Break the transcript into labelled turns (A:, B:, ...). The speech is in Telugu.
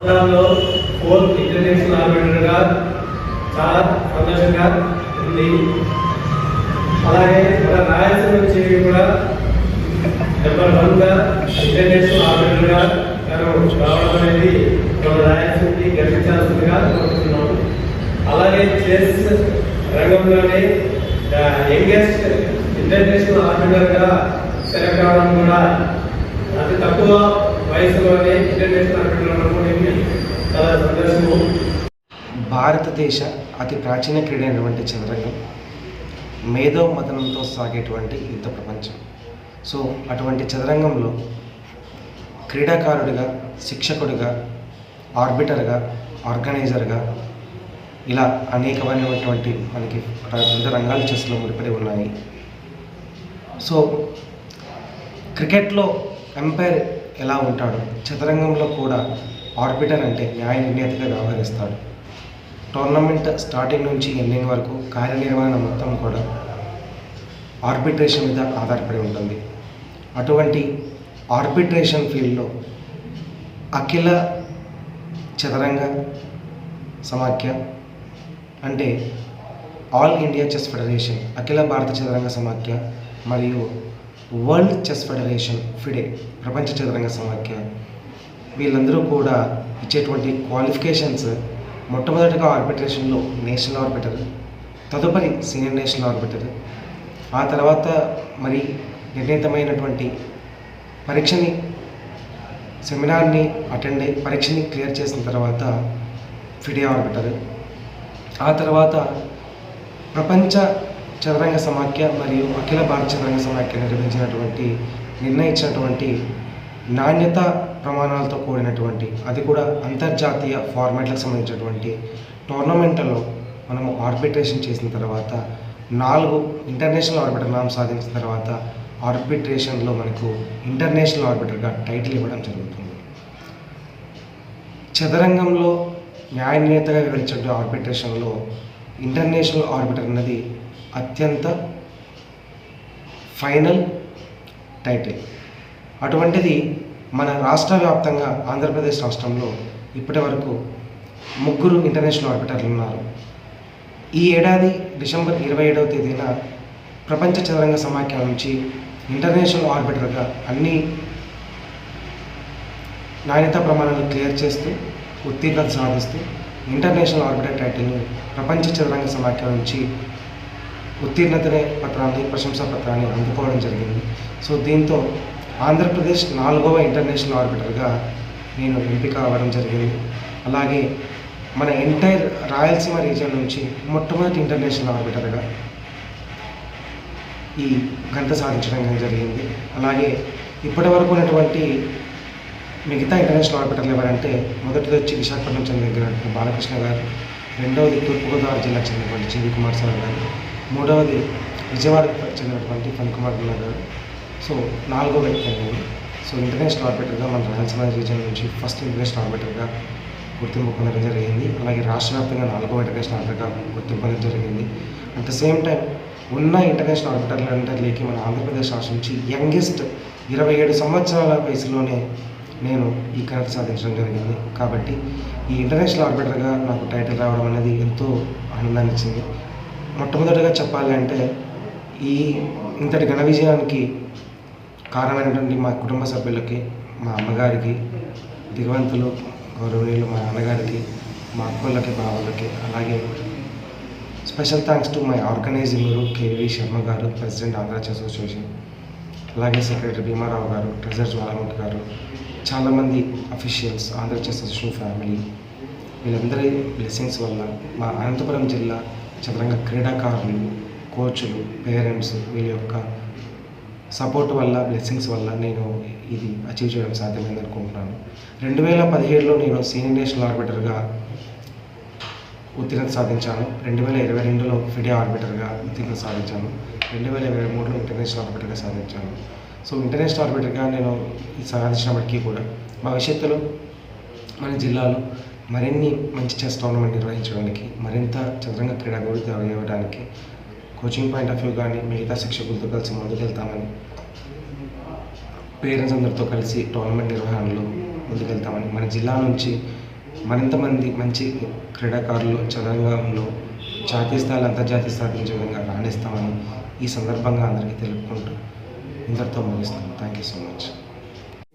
A: ఫోర్త్ ఇంటర్నేషనల్ ఆర్బిటర్గా చాలా సంతోషంగా ఉంది. అలాగే మన రాయలసీమ నుంచి కూడా నెంబర్ వన్గా ఇంటర్నేషనల్ ఆర్బిటర్గా తను రావడం అనేది మన రాయలసీమకి గర్వించాల్సిందిగా కోరుతున్నాం అలాగే చెస్ రంగంలోనే యంగెస్ట్ ఇంటర్నేషనల్ ఆర్బిటర్గా సెలెక్ట్ అవ్వడం కూడా అతి తక్కువ వయసులోనే ఇంటర్నేషనల్ చాలా
B: భారతదేశ అతి ప్రాచీన క్రీడ అయినటువంటి చదరంగం మేధో మతనంతో సాగేటువంటి యుద్ధ ప్రపంచం. సో అటువంటి చదరంగంలో క్రీడాకారుడిగా శిక్షకుడిగా ఆర్బిటర్గా ఆర్గనైజర్గా ఇలా అనేకమైనటువంటి మనకి వివిధ రంగాలు చెస్లో ముడిపడి ఉన్నాయి. సో క్రికెట్లో ఎంపైర్ ఎలా ఉంటాడో? చదరంగంలో కూడా ఆర్బిటర్ అంటే న్యాయ నిర్ణేతగా వ్యవహరిస్తాడు. టోర్నమెంట్ స్టార్టింగ్ నుంచి ఎండింగ్ వరకు కార్యనిర్వహణ మొత్తం కూడా ఆర్బిట్రేషన్ మీద ఆధారపడి ఉంటుంది. అటువంటి ఆర్బిట్రేషన్ ఫీల్డ్లో అఖిల చదరంగ సమాఖ్య అంటే ఆల్ ఇండియా చెస్ ఫెడరేషన్ అఖిల భారత చదరంగ సమాఖ్య మరియు వరల్డ్ చెస్ ఫెడరేషన్ ఫిడే ప్రపంచ చదరంగ సమాఖ్య. వీళ్ళందరూ కూడా ఇచ్చేటువంటి క్వాలిఫికేషన్స్ మొట్టమొదటిగా ఆర్బిట్రేషన్లో నేషనల్ ఆర్బిటర్ తదుపరి సీనియర్ నేషనల్ ఆర్బిటర్. ఆ తర్వాత మరి నిర్ణీతమైనటువంటి పరీక్షని సెమినార్ని అటెండ్ అయ్యి పరీక్షని క్లియర్ చేసిన తర్వాత ఫిడే ఆర్బిటర్. ఆ తర్వాత ప్రపంచ చదరంగ సమాఖ్య మరియు అఖిల భారత చదరంగ సమాఖ్య నిర్వహించినటువంటి నిర్ణయించినటువంటి నాణ్యత ప్రమాణాలతో కూడినటువంటి అది కూడా అంతర్జాతీయ ఫార్మాట్లకు సంబంధించినటువంటి టోర్నమెంట్లలో మనము ఆర్బిట్రేషన్ చేసిన తర్వాత నాలుగు ఇంటర్నేషనల్ ఆర్బిటర్ నామ్ సాధించిన తర్వాత ఆర్బిట్రేషన్లో మనకు ఇంటర్నేషనల్ ఆర్బిటర్గా టైటిల్ ఇవ్వడం జరుగుతుంది. చదరంగంలో న్యాయ నిర్ణేతగా వివరించిన ఆర్బిట్రేషన్లో ఇంటర్నేషనల్ ఆర్బిటర్ అన్నది అత్యంత ఫైనల్ టైటిల్. అటువంటిది మన రాష్ట్ర వ్యాప్తంగా ఆంధ్రప్రదేశ్ రాష్ట్రంలో ఇప్పటి వరకు ముగ్గురు ఇంటర్నేషనల్ ఆర్బిటర్లు ఉన్నారు. ఈ ఏడాది డిసెంబర్ ఇరవై ఏడవ తేదీన ప్రపంచ చదరంగ సమాఖ్య నుంచి ఇంటర్నేషనల్ ఆర్బిటర్గా అన్ని నాణ్యతా ప్రమాణాలు క్లియర్ చేస్తూ ఉత్తీర్ణత సాధిస్తూ ఇంటర్నేషనల్ ఆర్బిటర్ టైటిల్ను ప్రపంచ చదరంగ సమాఖ్య నుంచి ఉత్తీర్ణతనే పత్రాన్ని ప్రశంసా పత్రాన్ని అందుకోవడం జరిగింది. సో దీంతో ఆంధ్రప్రదేశ్ నాలుగవ ఇంటర్నేషనల్ ఆర్బిటర్గా నేను ఎంపిక అవ్వడం జరిగింది. అలాగే మన ఎంటైర్ రాయలసీమ రీజియన్ నుంచి మొట్టమొదటి ఇంటర్నేషనల్ ఆర్బిటర్గా ఈ ఘనత సాధించడం జరిగింది. అలాగే ఇప్పటి వరకు ఉన్నటువంటి మిగతా ఇంటర్నేషనల్ ఆర్బిటర్లు ఎవరంటే మొదటిది వచ్చి విశాఖపట్నం చెందిన బాలకృష్ణ గారు రెండవది తూర్పుగోదావరి జిల్లాకు చెందినటువంటి జీవి కుమార్ సార్ గారు మూడవది విజయవాడకు చెందినటువంటి ఫణి కుమార్ గున్నా గారు. సో నాలుగో వ్యక్తి నేను సో ఇంటర్నేషనల్ ఆర్బిటర్గా మన రాయలసీమ రీజియన్ నుంచి ఫస్ట్ ఇంటర్నేషనల్ ఆర్బిటర్గా గుర్తింపు పొందడం జరిగింది. అలాగే రాష్ట్ర వ్యాప్తంగా నాలుగో ఇంటర్నేషనల్ ఆర్బిటర్గా గుర్తింపు పొందడం జరిగింది. అట్ ద సేమ్ టైం ఉన్న ఇంటర్నేషనల్ ఆర్బిటర్లు మన ఆంధ్రప్రదేశ్ రాష్ట్రం నుంచి యంగెస్ట్ ఇరవై ఏడు సంవత్సరాల వయసులోనే నేను ఈ ఘనత సాధించడం జరిగింది. కాబట్టి ఈ ఇంటర్నేషనల్ ఆర్బిటర్గా నాకు టైటిల్ రావడం అనేది ఎంతో ఆనందాన్ని ఇచ్చింది మొట్టమొదటిగా చెప్పాలి అంటే ఈ ఇంతటి ఘన విజయానికి కారణమైనటువంటి మా కుటుంబ సభ్యులకి మా అమ్మగారికి దిగవంతులు గౌరవనీయులు మా నాన్నగారికి మా అక్కలకి బావలకి అలాగే special thanks to my organizing KV KV Sharma garu president Andhra chess association అలాగే సెక్రటరీ భీమారావు గారు ట్రెజర్ జ్వాలాముఖి గారు చాలామంది officials Andhra chess association family వీళ్ళందరి బ్లెస్సింగ్స్ వల్ల మా అనంతపురం జిల్లా చదరంగ క్రీడాకారులు కోచ్లు పేరెంట్స్ వీళ్ళ యొక్క సపోర్ట్ వల్ల బ్లెస్సింగ్స్ వల్ల నేను ఇది అచీవ్ చేయడం సాధ్యమైంది అనుకుంటున్నాను. రెండు వేల పదిహేడులో నేను సీనియర్ నేషనల్ ఆర్బిటర్గా ఉత్తీర్ణత సాధించాను. రెండు వేల ఇరవై రెండులో ఫిడే ఆర్బిటర్గా ఉత్తీర్ణత సాధించాను. రెండు వేల ఇరవై మూడులో ఇంటర్నేషనల్ ఆర్బిటర్గా సాధించాను. సో ఇంటర్నేషనల్ ఆర్బిటర్గా నేను ఇది సాధించినప్పటికీ కూడా భవిష్యత్తులో మన జిల్లాలో మరిన్ని మంచి చెస్ టోర్నమెంట్ నిర్వహించడానికి మరింత చదరంగ క్రీడాభివృద్ధి అవ్వడానికి కోచింగ్ పాయింట్ ఆఫ్ వ్యూ కానీ మిగతా శిక్షకులతో కలిసి ముందుకెళ్తామని పేరెంట్స్ అందరితో కలిసి టోర్నమెంట్ నిర్వహణలో ముందుకెళ్తామని మన జిల్లా నుంచి మరింత మంది మంచి క్రీడాకారులు చదరంగంలో జాతీయ స్థాయిలో అంతర్జాతీయ స్థాపించే విధంగా రాణిస్తామని ఈ సందర్భంగా అందరికీ తెలుపుకుంటూ ఇందరితో ముగిస్తాను థ్యాంక్ యూ సో మచ్